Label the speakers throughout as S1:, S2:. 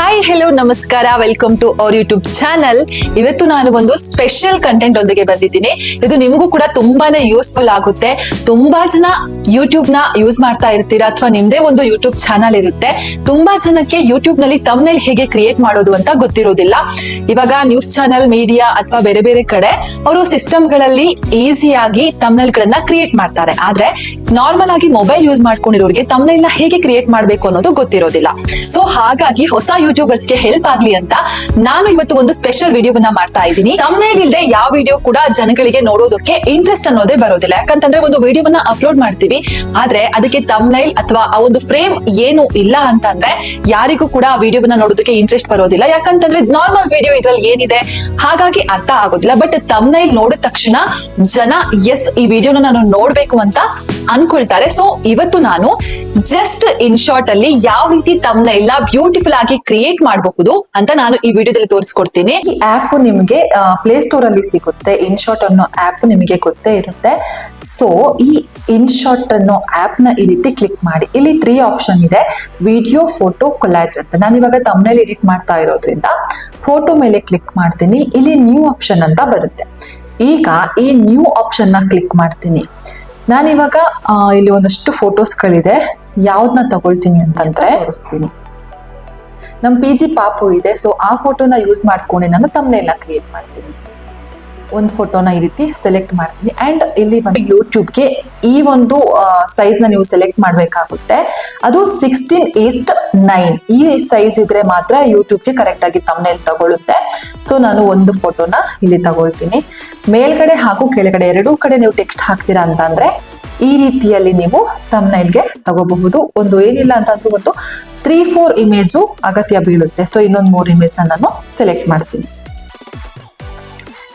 S1: Hi hello ನಮಸ್ಕಾರ. Welcome to our YouTube channel ಇವತ್ತು ನಾನು ಒಂದು ಸ್ಪೆಷಲ್ ಕಂಟೆಂಟ್ ಒಂದಿಗೆ ಬಂದಿದ್ದೀನಿ. ಇದು ನಿಮಗೂ ಕೂಡ ತುಂಬಾನೇ ಯೂಸ್ಫುಲ್ ಆಗುತ್ತೆ. ತುಂಬಾ ಜನ ಯೂಟ್ಯೂಬ್ನ ಯೂಸ್ ಮಾಡ್ತಾ ಇರ್ತೀರಾ ಅಥವಾ ನಿಮ್ದೇ ಒಂದು ಯೂಟ್ಯೂಬ್ ಚಾನಲ್ ಇರುತ್ತೆ. ತುಂಬಾ ಜನಕ್ಕೆ ಯೂಟ್ಯೂಬ್ನಲ್ಲಿ ತಮ್ನೇಲ್ ಹೇಗೆ ಕ್ರಿಯೇಟ್ ಮಾಡೋದು ಅಂತ ಗೊತ್ತಿರೋದಿಲ್ಲ. ಇವಾಗ ನ್ಯೂಸ್ ಚಾನಲ್ ಮೀಡಿಯಾ ಅಥವಾ ಬೇರೆ ಬೇರೆ ಕಡೆ ಅವರು ಸಿಸ್ಟಮ್ಗಳಲ್ಲಿ ಈಸಿಯಾಗಿ ತಮ್ನಲ್ ಗಳನ್ನ ಕ್ರಿಯೇಟ್ ಮಾಡ್ತಾರೆ. ಆದ್ರೆ ನಾರ್ಮಲ್ ಆಗಿ ಮೊಬೈಲ್ ಯೂಸ್ ಮಾಡ್ಕೊಂಡಿರೋರಿಗೆ ತಮ್ನೇಲ್ನ ಹೇಗೆ ಕ್ರಿಯೇಟ್ ಮಾಡ್ಬೇಕು ಅನ್ನೋದು ಗೊತ್ತಿರೋದಿಲ್ಲ. ಸೊ ಹಾಗಾಗಿ ಹೊಸ ಯೂಟ್ಯೂಬರ್ಸ್ಗೆ ಹೆಲ್ಪ್ ಆಗ್ಲಿ ಅಂತ ನಾನು ಇವತ್ತು ಒಂದು ಸ್ಪೆಷಲ್ ವಿಡಿಯೋವನ್ನ ಮಾಡ್ತಾ ಇದ್ದೀನಿ. ತಮ್ನೇಲ್ ಇಲ್ಲದೆ ಯಾವ ವಿಡಿಯೋ ಕೂಡ ಜನಗಳಿಗೆ ನೋಡೋದಕ್ಕೆ ಇಂಟ್ರೆಸ್ಟ್ ಅನ್ನೋದೇ ಬರೋದಿಲ್ಲ. ಯಾಕಂತಂದ್ರೆ ಒಂದು ವಿಡಿಯೋವನ್ನ ಅಪ್ಲೋಡ್ ಮಾಡ್ತೀವಿ. ಆದ್ರೆ ಅದಕ್ಕೆ ತಮ್ನೈಲ್ ಅಥವಾ ಆ ಒಂದು ಫ್ರೇಮ್ ಏನು ಇಲ್ಲ ಅಂತಂದ್ರೆ ಯಾರಿಗೂ ಕೂಡ ಆ ವಿಡಿಯೋವನ್ನ ನೋಡೋದಕ್ಕೆ ಇಂಟ್ರೆಸ್ಟ್ ಬರೋದಿಲ್ಲ. ಯಾಕಂತಂದ್ರೆ ನಾರ್ಮಲ್ ವಿಡಿಯೋ ಇದ್ರಲ್ಲಿ ಏನಿದೆ ಹಾಗಾಗಿ ಅರ್ಥ ಆಗೋದಿಲ್ಲ. ಬಟ್ ತಮ್ನೈಲ್ ನೋಡಿದ ತಕ್ಷಣ ಜನ ಎಸ್ ಈ ವಿಡಿಯೋನ ನಾನು ನೋಡ್ಬೇಕು ಅಂತ ಅನ್ಕೊಳ್ತಾರೆ. ಸೊ ಇವತ್ತು ನಾನು ಜಸ್ಟ್ ಇನ್ ಶಾರ್ಟ್ ಅಲ್ಲಿ ಯಾವ ರೀತಿ ತಮ್ಮ ಎಲ್ಲ ಬ್ಯೂಟಿಫುಲ್ ಆಗಿ ಕ್ರಿಯೇಟ್ ಮಾಡಬಹುದು ಅಂತ ನಾನು ಈ ವಿಡಿಯೋದಲ್ಲಿ ತೋರಿಸ್ಕೊಡ್ತೀನಿ. ಈ ಆಪ್ ನಿಮಗೆ ಪ್ಲೇ ಸ್ಟೋರ್ ಅಲ್ಲಿ ಸಿಗುತ್ತೆ. ಇನ್ ಶಾರ್ಟ್ ಅನ್ನೋ ಆಪ್ ನಿಮಗೆ ಗೊತ್ತೇ ಇರುತ್ತೆ. ಸೊ ಈ ಇನ್ ಶಾರ್ಟ್ ಅನ್ನೋ ಆಪ್ನ ಈ ರೀತಿ ಕ್ಲಿಕ್ ಮಾಡಿ. ಇಲ್ಲಿ ತ್ರೀ ಆಪ್ಷನ್ ಇದೆ. ವಿಡಿಯೋ ಫೋಟೋ ಕೊಲಾಜ್ ಅಂತ. ನಾನು ಇವಾಗ ತಮ್ಮನೇಲಿ ಎಡಿಟ್ ಮಾಡ್ತಾ ಇರೋದ್ರಿಂದ ಫೋಟೋ ಮೇಲೆ ಕ್ಲಿಕ್ ಮಾಡ್ತೀನಿ. ಇಲ್ಲಿ ನ್ಯೂ ಆಪ್ಷನ್ ಅಂತ ಬರುತ್ತೆ. ಈಗ ಈ ನ್ಯೂ ಆಪ್ಷನ್ನ ಕ್ಲಿಕ್ ಮಾಡ್ತೀನಿ. ನಾನಿವಾಗ ಇಲ್ಲಿ ಒಂದಷ್ಟು ಫೋಟೋಸ್ಗಳಿದೆ. ಯಾವ್ದನ್ನ ತಗೊಳ್ತೀನಿ ಅಂತಂದ್ರೆ ತೋರಿಸ್ತೀನಿ. ನಮ್ಮ ಪಿ ಜಿ ಪಾಪು ಇದೆ ಸೊ ಆ ಫೋಟೋನ ಯೂಸ್ ಮಾಡ್ಕೊಂಡೆ ನಾನು ತಮ್ಮನೆಲ್ಲ ಕ್ರಿಯೇಟ್ ಮಾಡ್ತೀನಿ. ಒಂದು ಫೋಟೋನ ಈ ರೀತಿ ಸೆಲೆಕ್ಟ್ ಮಾಡ್ತೀನಿ. ಅಂಡ್ ಇಲ್ಲಿ ಬಂದು ಯೂಟ್ಯೂಬ್ಗೆ ಈ ಒಂದು ಸೈಜ್ನ ನೀವು ಸೆಲೆಕ್ಟ್ ಮಾಡಬೇಕಾಗುತ್ತೆ. ಅದು ಸಿಕ್ಸ್ಟೀನ್ ಈಸ್ಟ್ ನೈನ್ ಈ ಸೈಜ್ ಇದ್ರೆ ಮಾತ್ರ ಯೂಟ್ಯೂಬ್ಗೆ ಕರೆಕ್ಟ್ ಆಗಿ ತಮ್ಮನೇಲಿ ತಗೊಳುತ್ತೆ ಸೊ ನಾನು ಒಂದು ಫೋಟೋನ ಇಲ್ಲಿ ತಗೊಳ್ತೀನಿ. ಮೇಲ್ಗಡೆ ಹಾಗೂ ಕೆಳಗಡೆ ಎರಡೂ ಕಡೆ ನೀವು ಟೆಕ್ಸ್ಟ್ ಹಾಕ್ತೀರಾ ಅಂತಂದ್ರೆ, ಈ ರೀತಿಯಲ್ಲಿ ನೀವು ತಮ್ನೈಲ್ಗೆ ತಗೋಬಹುದು. ಒಂದು ಏನಿಲ್ಲ ಅಂತಂದ್ರೂ ಒಂದು ತ್ರೀ ಫೋರ್ ಇಮೇಜು ಅಗತ್ಯ ಬೀಳುತ್ತೆ. ಸೊ ಇನ್ನೊಂದು ಮೂರು ಇಮೇಜ್ನ ನಾನು ಸೆಲೆಕ್ಟ್ ಮಾಡ್ತೀನಿ.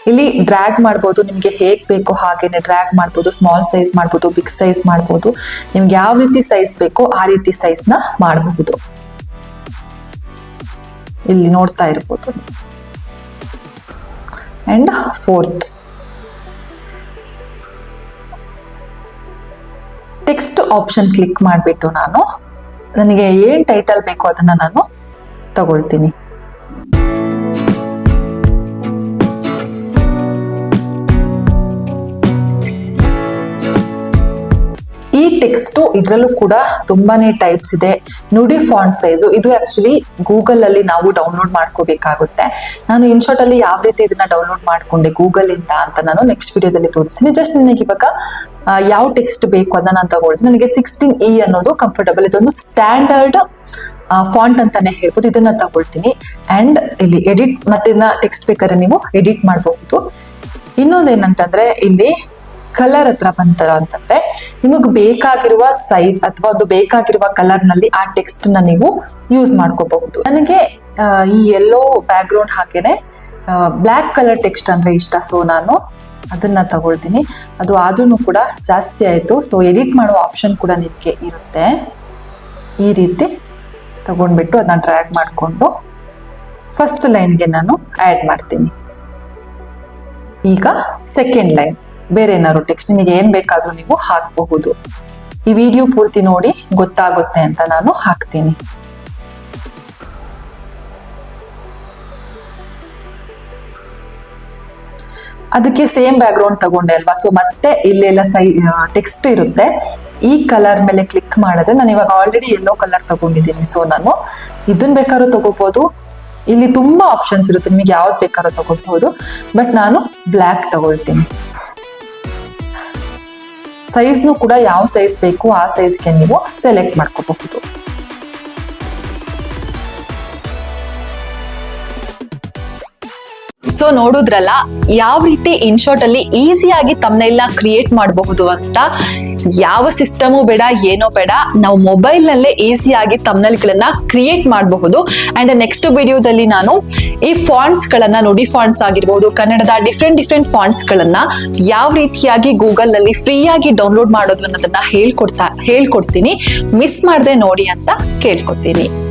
S1: ಇಲ್ಲಿ ಡ್ರ್ಯಾಗ್ ಮಾಡ್ಬೋದು, ನಿಮಗೆ ಹೇಗ್ ಬೇಕೋ ಹಾಗೇನೆ ಡ್ರ್ಯಾಗ್ ಮಾಡ್ಬೋದು ಸ್ಮಾಲ್ ಸೈಜ್ ಮಾಡ್ಬೋದು ಬಿಗ್ ಸೈಜ್ ಮಾಡ್ಬೋದು. ನಿಮ್ಗೆ ಯಾವ ರೀತಿ ಸೈಜ್ ಬೇಕೋ ಆ ರೀತಿ ಸೈಜ್ನ ಮಾಡಬಹುದು. ಇಲ್ಲಿ ನೋಡ್ತಾ ಇರ್ಬೋದು. And fourth text option click ಮಾಡಿಬಿಟ್ಟು ನಾನು, ನನಗೆ ಏನು ಟೈಟಲ್ ಬೇಕೋ ಅದನ್ನು ನಾನು ತಗೊಳ್ತೀನಿ. ಈ ಟೆಕ್ಸ್ಟ್ ಇದರಲ್ಲೂ ಕೂಡ ತುಂಬಾನೇ ಟೈಪ್ಸ್ ಇದೆ. ನುಡಿ ಫಾಂಟ್ ಸೈಜು ಇದು ಆಕ್ಚುಲಿ ಗೂಗಲ್ ಅಲ್ಲಿ ನಾವು ಡೌನ್ಲೋಡ್ ಮಾಡ್ಕೋಬೇಕಾಗುತ್ತೆ. ನಾನು ಇನ್ಶಾಟ್ ಅಲ್ಲಿ ಯಾವ ರೀತಿ ಇದನ್ನ ಡೌನ್ಲೋಡ್ ಮಾಡ್ಕೊಂಡೆ ಗೂಗಲ್ ಇಂದ ಅಂತ ನಾನು ನೆಕ್ಸ್ಟ್ ವಿಡಿಯೋದಲ್ಲಿ ತೋರಿಸ್ತೀನಿ. ಜಸ್ಟ್ ನನಗೆ ಇವಾಗ ಯಾವ ಟೆಕ್ಸ್ಟ್ ಬೇಕು ಅದನ್ನ ನಾನು ತಗೊಳ್ತೀನಿ. ನನಗೆ ಸಿಕ್ಸ್ಟೀನ್ ಇ ಅನ್ನೋದು ಕಂಫರ್ಟಬಲ್ ಇದೊಂದು ಸ್ಟ್ಯಾಂಡರ್ಡ್ ಫಾಂಟ್ ಅಂತಾನೆ ಹೇಳ್ಬೋದು. ಇದನ್ನ ತಗೊಳ್ತೀನಿ. ಅಂಡ್ ಇಲ್ಲಿ ಎಡಿಟ್ ಮತ್ತೆ ಇದನ್ನ ಟೆಕ್ಸ್ಟ್ ಬೇಕಾದ್ರೆ ನೀವು ಎಡಿಟ್ ಮಾಡಬಹುದು. ಇನ್ನೊಂದೇನಂತಂದ್ರೆ ಇಲ್ಲಿ ಕಲರ್ ಹತ್ರ ಬಂತರ ಅಂತಂದ್ರೆ ನಿಮಗೆ ಬೇಕಾಗಿರುವ ಸೈಜ್ ಅಥವಾ ಅದು ಬೇಕಾಗಿರುವ ಕಲರ್ನಲ್ಲಿ ಆ ಟೆಕ್ಸ್ಟ್ನ ನೀವು ಯೂಸ್ ಮಾಡ್ಕೋಬಹುದು. ನನಗೆ ಈ ಎಲ್ಲೋ ಬ್ಯಾಕ್ ಗ್ರೌಂಡ್ ಹಾಗೇನೆ ಬ್ಲ್ಯಾಕ್ ಕಲರ್ ಟೆಕ್ಸ್ಟ್ ಅಂದ್ರೆ ಇಷ್ಟ. ಸೊ ನಾನು ಅದನ್ನ ತಗೊಳ್ತೀನಿ. ಅದು ಆದ್ರೂ ಕೂಡ ಜಾಸ್ತಿ ಆಯ್ತು. ಸೊ ಎಡಿಟ್ ಮಾಡೋ ಆಪ್ಷನ್ ಕೂಡ ನಿಮಗೆ ಇರುತ್ತೆ. ಈ ರೀತಿ ತಗೊಂಡ್ಬಿಟ್ಟು ಅದನ್ನ ಡ್ರ್ಯಾಗ್ ಮಾಡಿಕೊಂಡು ಫಸ್ಟ್ ಲೈನ್ಗೆ ನಾನು ಆ್ಯಡ್ ಮಾಡ್ತೀನಿ. ಈಗ ಸೆಕೆಂಡ್ ಲೈನ್ ಬೇರೆ ಏನಾದ್ರು ಟೆಕ್ಸ್ಟ್ ನಿಮಗೆ ಏನ್ ಬೇಕಾದ್ರೂ ನೀವು ಹಾಕಬಹುದು. ಈ ವಿಡಿಯೋ ಪೂರ್ತಿ ನೋಡಿ ಗೊತ್ತಾಗುತ್ತೆ ಅಂತ ನಾನು ಹಾಕ್ತೀನಿ. ಅದಕ್ಕೆ ಸೇಮ್ ಬ್ಯಾಕ್ ಗ್ರೌಂಡ್ ತಗೊಂಡೆ ಅಲ್ವಾ? ಸೊ ಮತ್ತೆ ಇಲ್ಲೆಲ್ಲ ಸೈ ಟೆಕ್ಸ್ಟ್ ಇರುತ್ತೆ. ಈ ಕಲರ್ ಮೇಲೆ ಕ್ಲಿಕ್ ಮಾಡಿದ್ರೆ ನಾನು ಇವಾಗ ಆಲ್ರೆಡಿ ಎಲ್ಲೋ ಕಲರ್ ತಗೊಂಡಿದ್ದೀನಿ. ಸೊ ನಾನು ಇದನ್ನ ಬೇಕಾದ್ರೂ ತಗೋಬಹುದು. ಇಲ್ಲಿ ತುಂಬಾ ಆಪ್ಷನ್ಸ್ ಇರುತ್ತೆ. ನಿಮಗೆ ಯಾವ್ದು ಬೇಕಾದ್ರೂ ತಗೋಬಹುದು. ಬಟ್ ನಾನು ಬ್ಲ್ಯಾಕ್ ತಗೊಳ್ತೀನಿ. ಸೈಜ್ನು ಕೂಡ ಯಾವ ಸೈಜ್ ಬೇಕು, ಆ ಸೈಜ್ಗೆ ನೀವು ಸೆಲೆಕ್ಟ್ ಮಾಡ್ಕೋಬಹುದು. ಸೊ ನೋಡುದ್ರಲ್ಲ, ಯಾವ ರೀತಿ ಇನ್ಶಾರ್ಟ್ ಅಲ್ಲಿ ಈಸಿಯಾಗಿ ತಮ್ಮನೆಲ್ಲ ಕ್ರಿಯೇಟ್ ಮಾಡಬಹುದು ಅಂತ ಯಾವ ಸಿಸ್ಟಮು ಬೇಡ, ಏನೋ ಬೇಡ, ನಾವು ಮೊಬೈಲ್ ನಲ್ಲೇ ಈಸಿಯಾಗಿ ಗಳನ್ನ ಕ್ರಿಯೇಟ್ ಮಾಡಬಹುದು. ಅಂಡ್ ನೆಕ್ಸ್ಟ್ ವಿಡಿಯೋದಲ್ಲಿ ನಾನು ಈ ಫಾಂಟ್ಸ್ ಗಳನ್ನ ನುಡಿ ಫಾಂಟ್ಸ್ ಆಗಿರ್ಬೋದು, ಕನ್ನಡದ ಡಿಫ್ರೆಂಟ್ ಡಿಫ್ರೆಂಟ್ ಫಾಂಟ್ಸ್ ಗಳನ್ನ ಯಾವ ರೀತಿಯಾಗಿ ಗೂಗಲ್ನಲ್ಲಿ ಫ್ರೀಯಾಗಿ ಡೌನ್ಲೋಡ್ ಮಾಡೋದು ಅನ್ನೋದನ್ನ ಹೇಳ್ಕೊಡ್ತಾ, ಹೇಳ್ಕೊಡ್ತೀನಿ. ಮಿಸ್ ಮಾಡದೆ ನೋಡಿ ಅಂತ ಕೇಳ್ಕೊತೀನಿ.